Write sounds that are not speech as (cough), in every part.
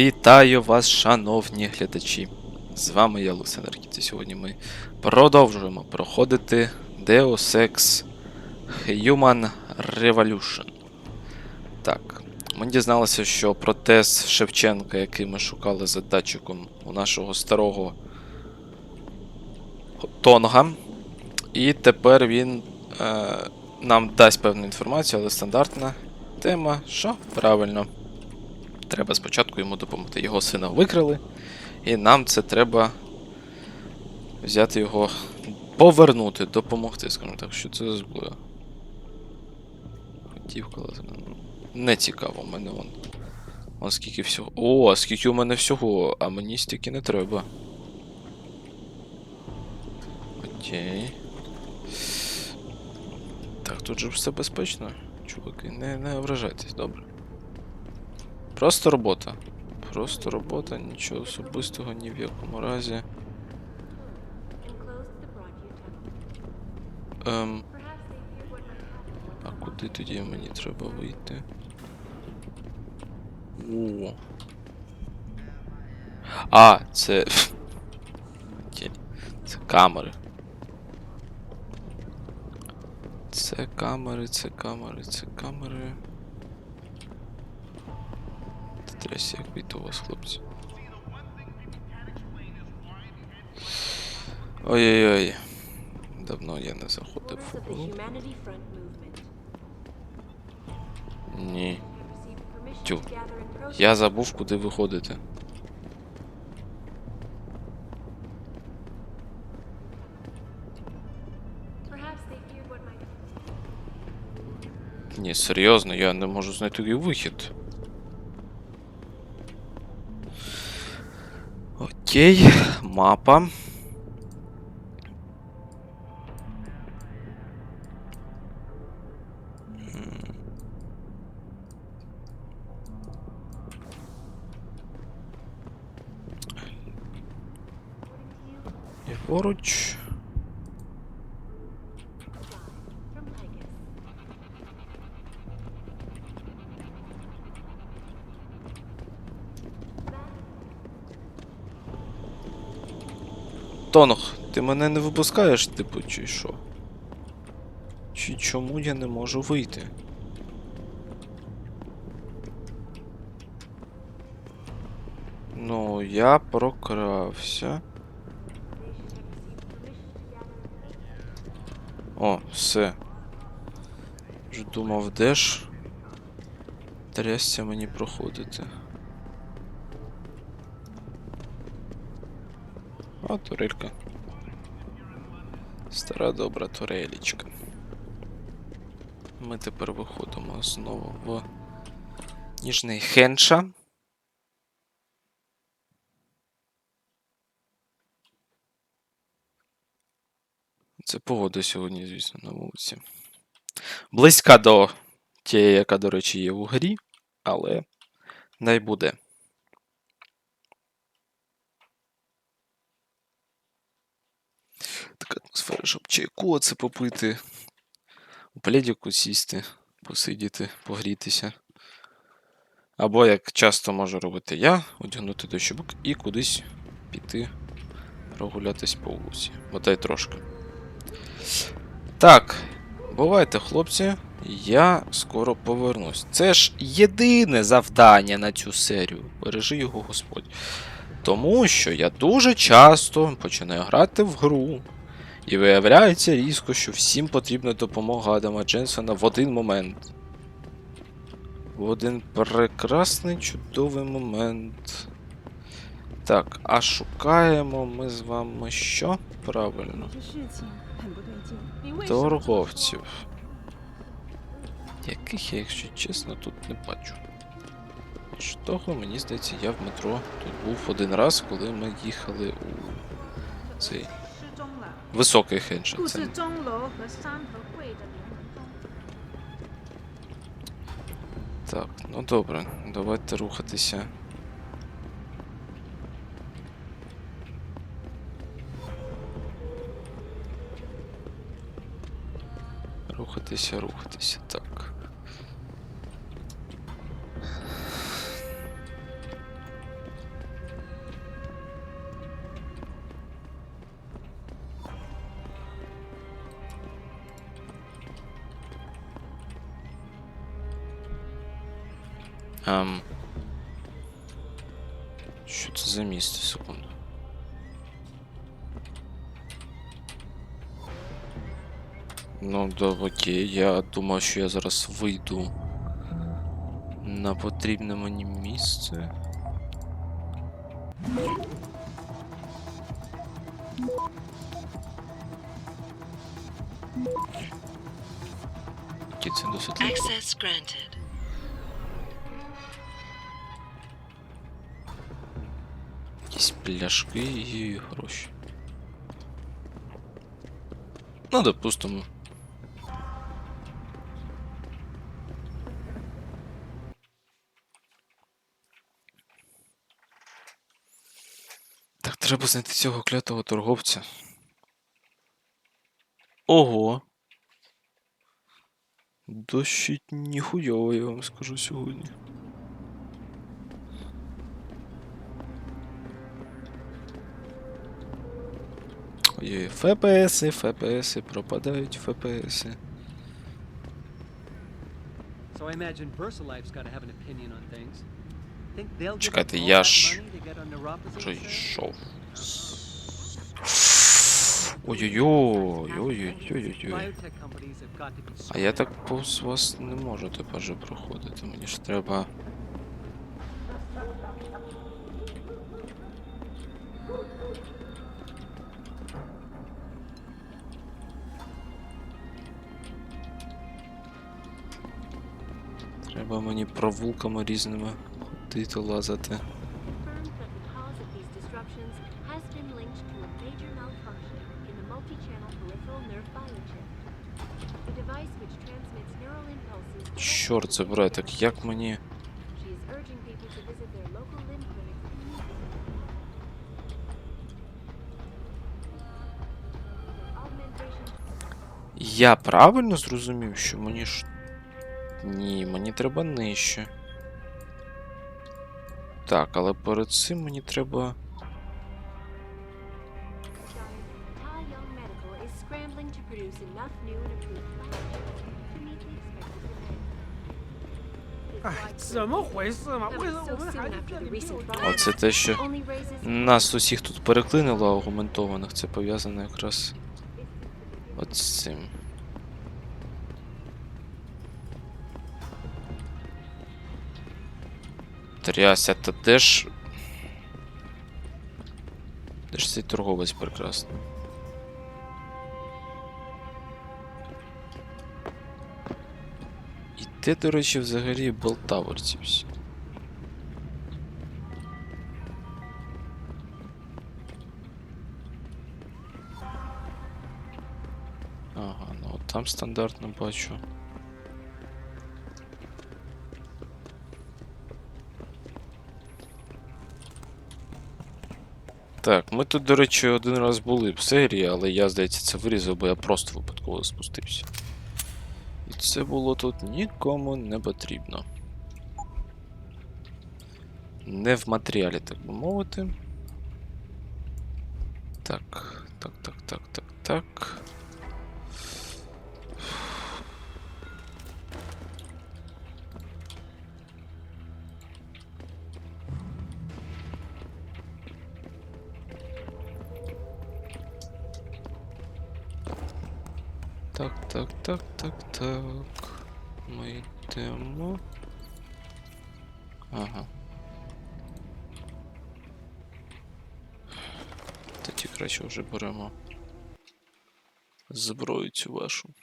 Вітаю вас, шановні глядачі! З вами я, Олександр і сьогодні ми продовжуємо проходити Deus Ex Human Revolution. Так, ми дізналися, що протез Шевченка, який ми шукали за датчиком у нашого старого Тонга. І тепер він е, нам дасть певну інформацію, але стандартна тема, що правильно. Треба спочатку йому допомогти. Його сина викрили, і нам це треба взяти його, повернути, допомогти, скажімо так, що це зброя. Хотівка ну, Не цікаво, в мене вон. Вон скільки всього. О, скільки у мене всього, а мені стільки не треба. Окей. Так, тут же все безпечно, чуваки. Не, не ображайтесь, добре. Просто робота. Просто робота, нічого особистого ні в якому разі. Ем, а куди тоді мені треба вийти? О. А, це. (laughs) Це камери. Це камери, це камери, це камери. Трясся, як вийти у вас, хлопці. Ой-ой-ой. Давно я не заходив Ні. Тю. Я забув, куди виходити. Ні, серйозно, я не можу знайти вихід. Окей, мапа. М. Тонох, ти мене не випускаєш, типу, чи що? Чи чому я не можу вийти? Ну, я прокрався. О, все. Вже думав, де ж трясся мені проходити. А, турелька. Стара добра турелічка. Ми тепер виходимо знову в Ніжний Хенша. Це погода сьогодні, звісно, на вулиці. Близька до тієї, яка, до речі, є у грі, але не буде. Така атмосфера, щоб чайку оце попити, у пледіку сісти, посидіти, погрітися. Або, як часто можу робити я, одягнути дощовик і кудись піти прогулятись по вулиці. Бодай трошки. Так, бувайте, хлопці. Я скоро повернусь. Це ж єдине завдання на цю серію. Бережи його Господь. Тому що я дуже часто починаю грати в гру. І виявляється різко, що всім потрібна допомога Адама Дженсона в один момент. В один прекрасний чудовий момент. Так, а шукаємо ми з вами що? Правильно. Торговців. Яких я, якщо чесно, тут не бачу. Що того, мені здається, я в метро тут був один раз, коли ми їхали у цей. Високий хенджі. Так, ну добре, давайте рухатися. Рухатися, рухатися, так. Я думав, що я зараз вийду на потрібне мені місце. Окей, це досить легко. Якісь пляшки і гроші. Ну, допустимо. Так, треба знайти цього клятого торговця. Ого. Дощить ніхуйово, я вам скажу сьогодні. Ой, ФПСи, ФПСи, пропадають ФПСи. So I imagine VersaLife's got to have an opinion on things. Чекайте, я ж Вже йшов. Ой-ой-ой, be А я так повз вас не можу тепер же проходити. Мені ж треба. Треба мені провулками різними ходити, лазити. Чорт забирай, так як мені. Я правильно зрозумів, що мені ж. Ні, мені треба нижче. Так, але перед цим мені треба. Оце те, що нас усіх тут переклинило аргументованих, це пов'язано якраз от з цим. Тряся, та де ж. Де ж цей торговець прекрасний? І де, до речі, взагалі Белтаверці всі? Ага, ну от там стандартно бачу. Так, ми тут, до речі, один раз були в серії, але я, здається, це вирізав, бо я просто випадково спустився. І це було тут нікому не потрібно. Не в матеріалі, так би мовити. Так, Так, так, так, так. Ми йдемо. Ага. Тоді краще вже беремо зброю цю вашу.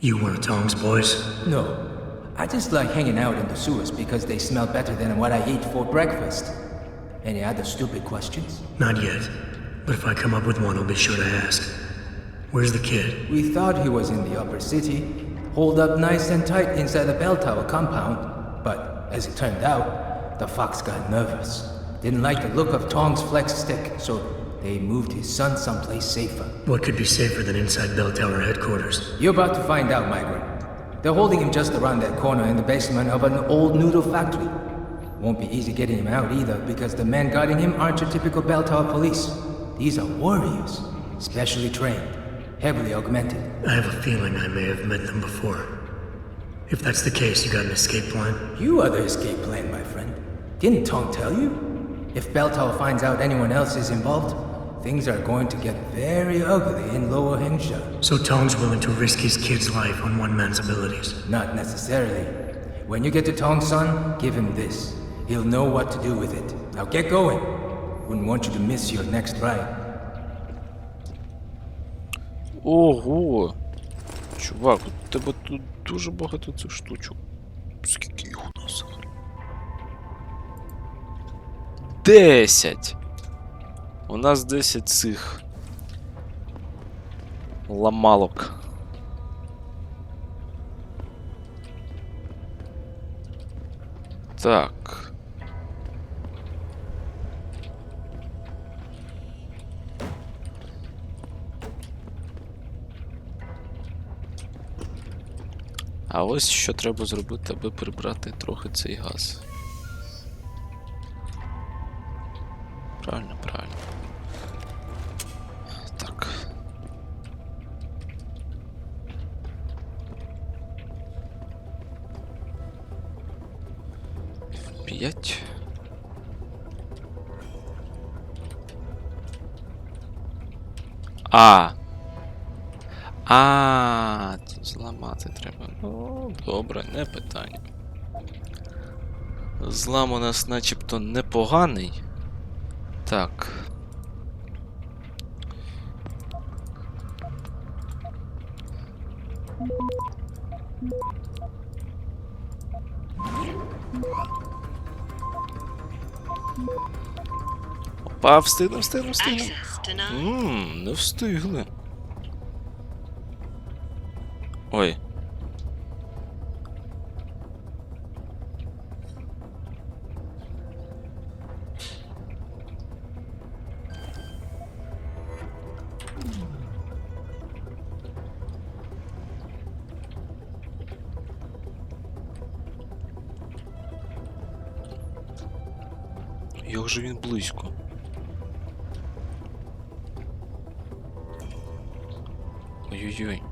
You one of Tong's boys? No. I just like hanging out in the sewers because they smell better than what I eat for breakfast. Any other stupid questions? Not yet. But if I come up with one, I'll be sure to ask. Where's the kid? We thought he was in the upper city, holed up nice and tight inside the bell tower compound. But as it turned out, the fox got nervous. Didn't like the look of Tong's flex stick, so they moved his son someplace safer. What could be safer than inside Bell Tower headquarters? You're about to find out, Migrant. They're holding him just around that corner in the basement of an old noodle factory. Won't be easy getting him out either because the men guarding him aren't your typical bell tower police. These are warriors, specially trained, heavily augmented. I have a feeling I may have met them before. If that's the case, you got an escape plan? You are the escape plan, my friend. Didn't Tong tell you? If Beltal finds out anyone else is involved, things are going to get very ugly in Lower Hengsha. So Tong's willing to risk his kid's life on one man's abilities. Not necessarily. When you get to Tong's son, give him this. He'll know what to do with it. Now get going. Wouldn't want you to miss your next ride. Ого! Чувак, у тебе тут дуже багато цих штучок. Скільки їх у нас? Десять! У нас 10 цих ламалок. Так. А ось що треба зробити, аби прибрати трохи цей газ. Правильно, правильно. П'ять. А. А, тут зламати треба. Ну, добре, не питання. Злам у нас начебто непоганий. Так. Опа, встигну, встигну, встигну. Ммм, не встигли. Ой. Як же він близько? Ой-ой-ой.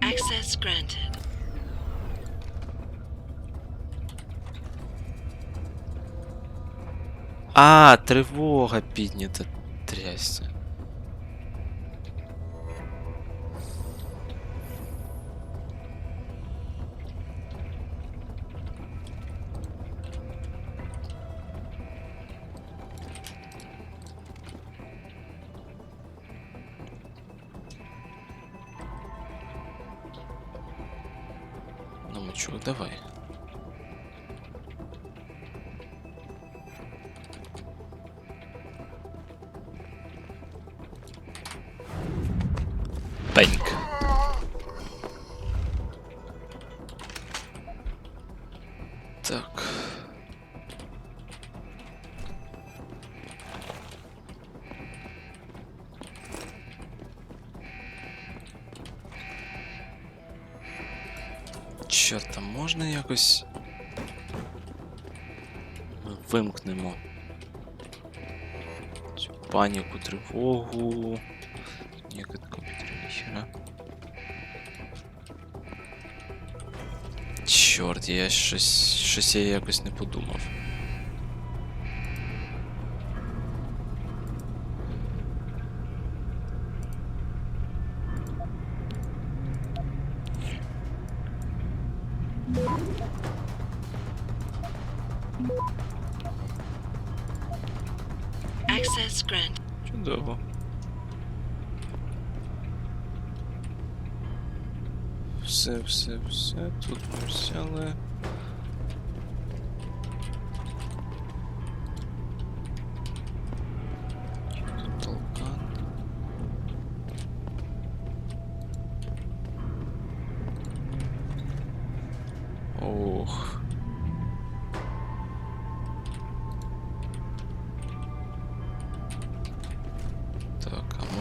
Access granted. А, тривога піднята. Трясся. Давай. Чорт, там можна якось. Ми вимкнемо. Цю паніку, тривогу. Ніяка комп'ютер ніхера. Чорт, я щось. щось я якось не подумав. Все, все, все. Тут ми взяли. Тут толкан. Ох.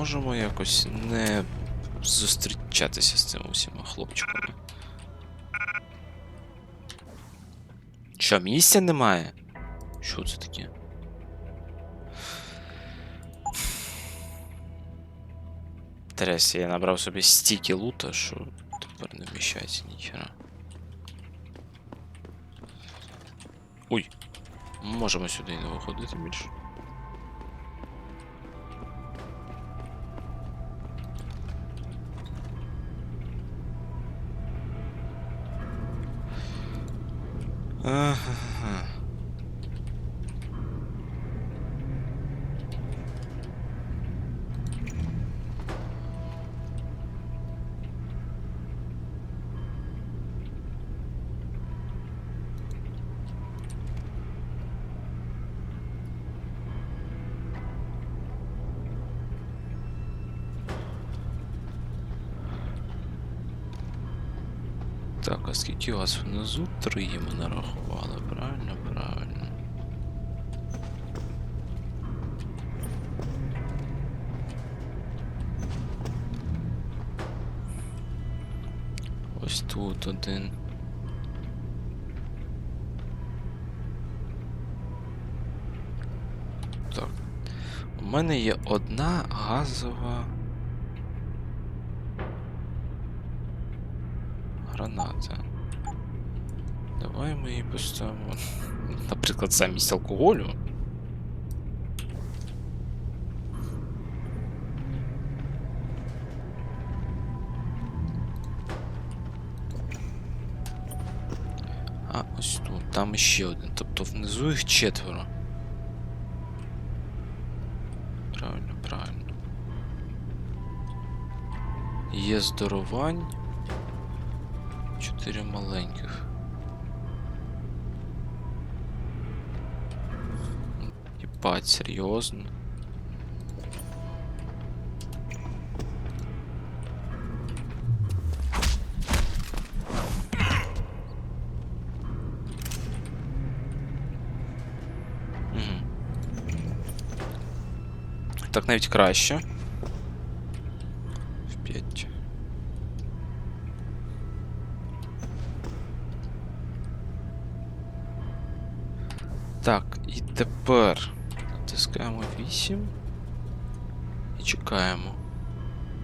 можемо якось не зустрічатися з цими усіма хлопчиками? Що, місця немає? Що це таке? Трес, я набрав собі стільки лута, що тепер не вміщається ніхера. Ой. Можемо сюди не виходити більше. Вас внизу? Три ми нарахували, правильно? Правильно. Ось тут один. Так. У мене є одна газова. Граната. Давай ми її поставимо. Наприклад, замість алкоголю. А, ось тут, там ще один. Тобто внизу їх четверо. Правильно, правильно. Є здоровань. Чотири маленьких. Єбать, серйозно. Мгм. Так навіть краще. В 5. Так, і тепер Чекаємо.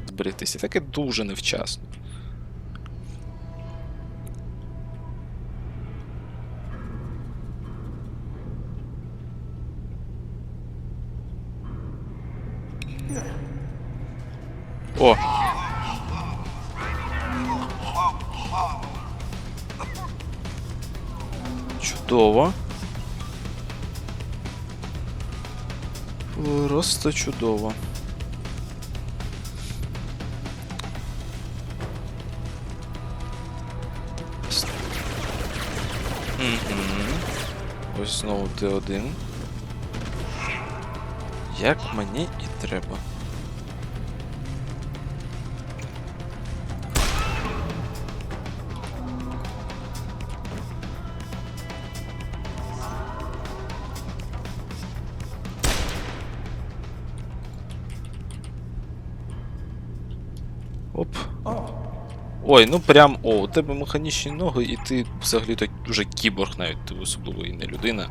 Зберегтися. Таке дуже невчасно. О! Чудово. Просто чудово. Знову Т1. Як мені і треба. Ой, ну прям о, у тебе механічні ноги, і ти взагалі то вже кіборг навіть, ти особливо і не людина.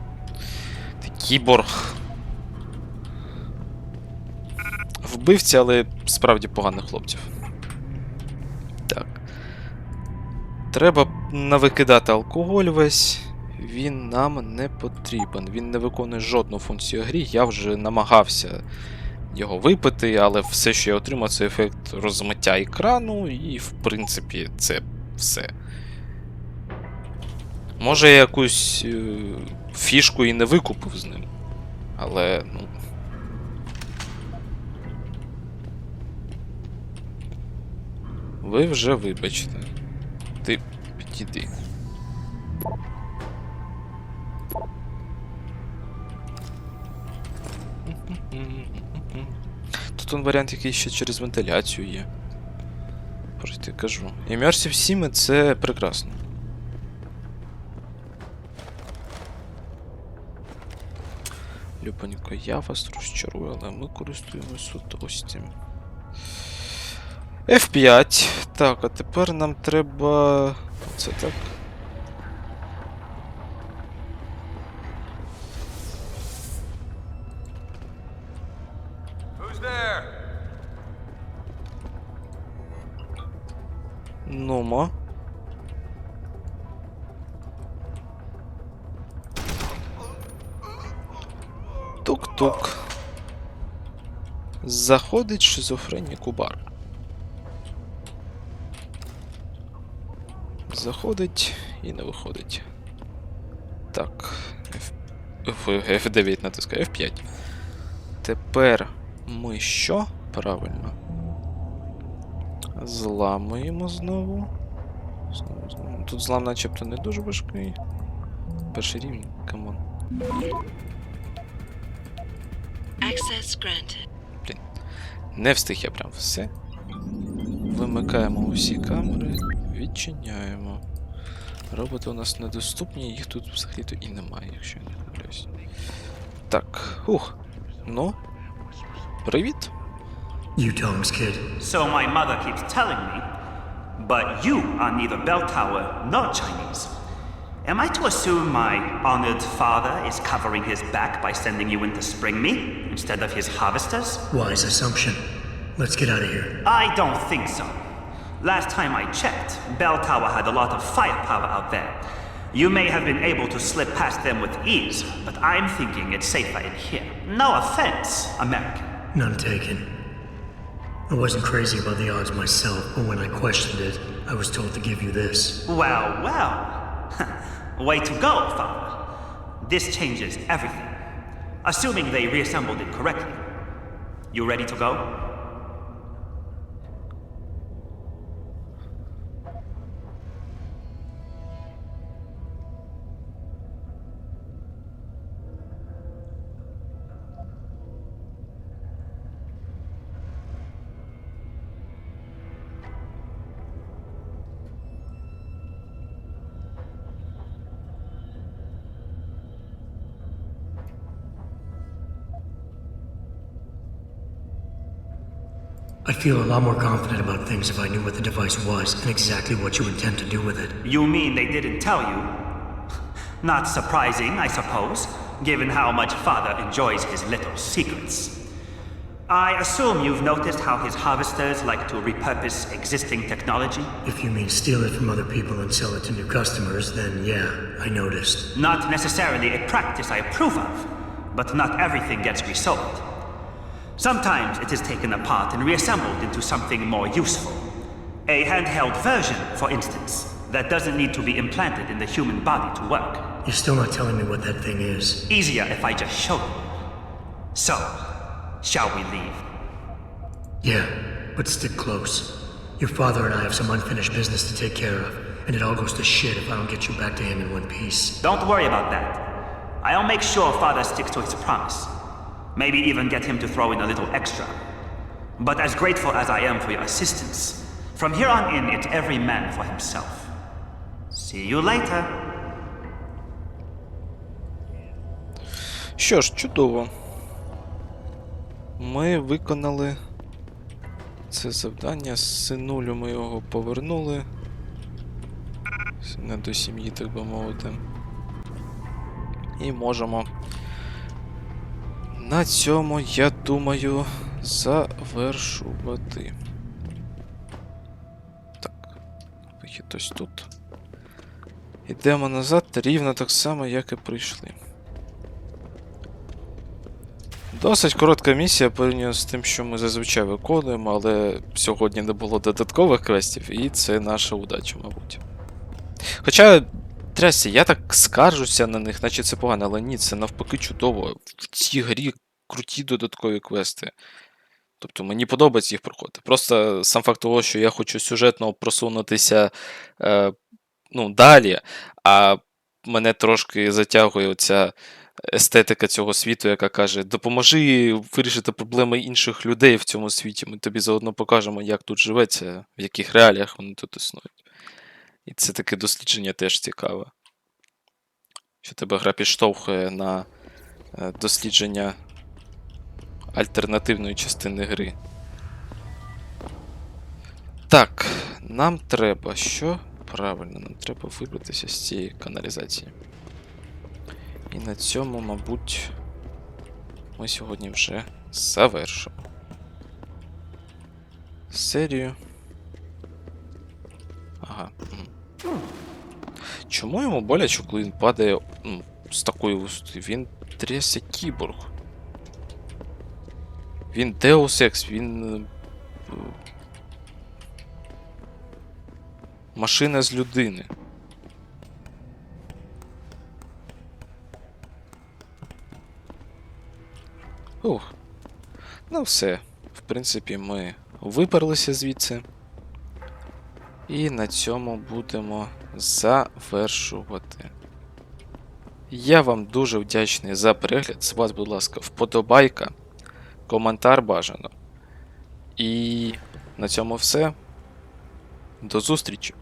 Ти кіборг. Вбивці, але справді поганих хлопців. Так. Треба навикидати алкоголь весь. Він нам не потрібен. Він не виконує жодну функцію грі. Я вже намагався його випити, але все, що я отримав, це ефект розмиття екрану, і, в принципі, це все. Може, я якусь е, фішку і не викупив з ним. Але, ну. Ви вже вибачте. Ти підійди. Он варіант, який ще через вентиляцію є. Пройти кажу. Immersive Sim це прекрасно. Любонько, я вас розчарую, але ми користуємося цим. F5. Так, а тепер нам треба. Це так. Нумо. Тук-тук. Заходить шизофренік у бар. Заходить і не виходить. Так. F... F- F9 натискаю, F5. Тепер ми що? Правильно. Зламуємо знову. Знову, знову. Тут злам начебто не дуже важкий. Перший рівень, камон. Granted. Не встиг я прям все. Вимикаємо усі камери, відчиняємо. Роботи у нас недоступні, їх тут взагалі-то і немає, якщо я не помиляюсь. Так, ух. Ну. Привіт. You Tom's kid. So my mother keeps telling me. But you are neither bell tower nor Chinese. Am I to assume my honored father is covering his back by sending you in to spring me instead of his harvesters? Wise assumption. Let's get out of here. I don't think so. Last time I checked, Bell Tower had a lot of firepower out there. You may have been able to slip past them with ease, but I'm thinking it's safer in here. No offense, American. None taken. I wasn't crazy about the odds myself, but when I questioned it, I was told to give you this. Well, well. (laughs) Way to go, Father. This changes everything. Assuming they reassembled it correctly. You ready to go? Feel a lot more confident about things if I knew what the device was and exactly what you intend to do with it. You mean they didn't tell you? Not surprising, I suppose, given how much Father enjoys his little secrets. I assume you've noticed how his harvesters like to repurpose existing technology? If you mean steal it from other people and sell it to new customers, then yeah, I noticed. Not necessarily a practice I approve of, but not everything gets resold. Sometimes it is taken apart and reassembled into something more useful. A handheld version, for instance, that doesn't need to be implanted in the human body to work. You're still not telling me what that thing is. Easier if I just show you. So, shall we leave? Yeah, but stick close. Your father and I have some unfinished business to take care of, and it all goes to shit if I don't get you back to him in one piece. Don't worry about that. I'll make sure Father sticks to his promise. Maybe even get him to throw in a little extra. But as grateful as I am for your assistance, from here on in, it's every man for himself. See you later. Що ж, чудово. Ми виконали це завдання. Синулю ми його повернули. Не до сім'ї, так би мовити. І можемо на цьому, я думаю, завершувати. Так. Вихід ось тут. Йдемо назад рівно так само, як і прийшли. Досить коротка місія порівняно з тим, що ми зазвичай виконуємо, але сьогодні не було додаткових квестів, і це наша удача, мабуть. Хоча, трясся, я так скаржуся на них, наче це погано, але ні, це навпаки чудово. В цій грі круті додаткові квести. Тобто мені подобається їх проходити. Просто сам факт того, що я хочу сюжетно просунутися е, ну, далі, а мене трошки затягує оця естетика цього світу, яка каже: допоможи вирішити проблеми інших людей в цьому світі. Ми тобі заодно покажемо, як тут живеться, в яких реаліях вони тут існують. І це таке дослідження теж цікаве. Що тебе гра підштовхує на е, дослідження альтернативної частини гри. Так, нам треба що? Правильно, нам треба вибратися з цієї каналізації. І на цьому, мабуть, ми сьогодні вже завершимо. Серію. Ага. Чому йому боляче, коли він падає ну, з такої висоти? Він трясся кіборг. Він Deus Ex, він. е, Машина з людини. Ух. Ну все. В принципі, ми виперлися звідси. І на цьому будемо завершувати. Я вам дуже вдячний за перегляд. З вас, будь ласка, вподобайка, коментар бажано. І на цьому все. До зустрічі!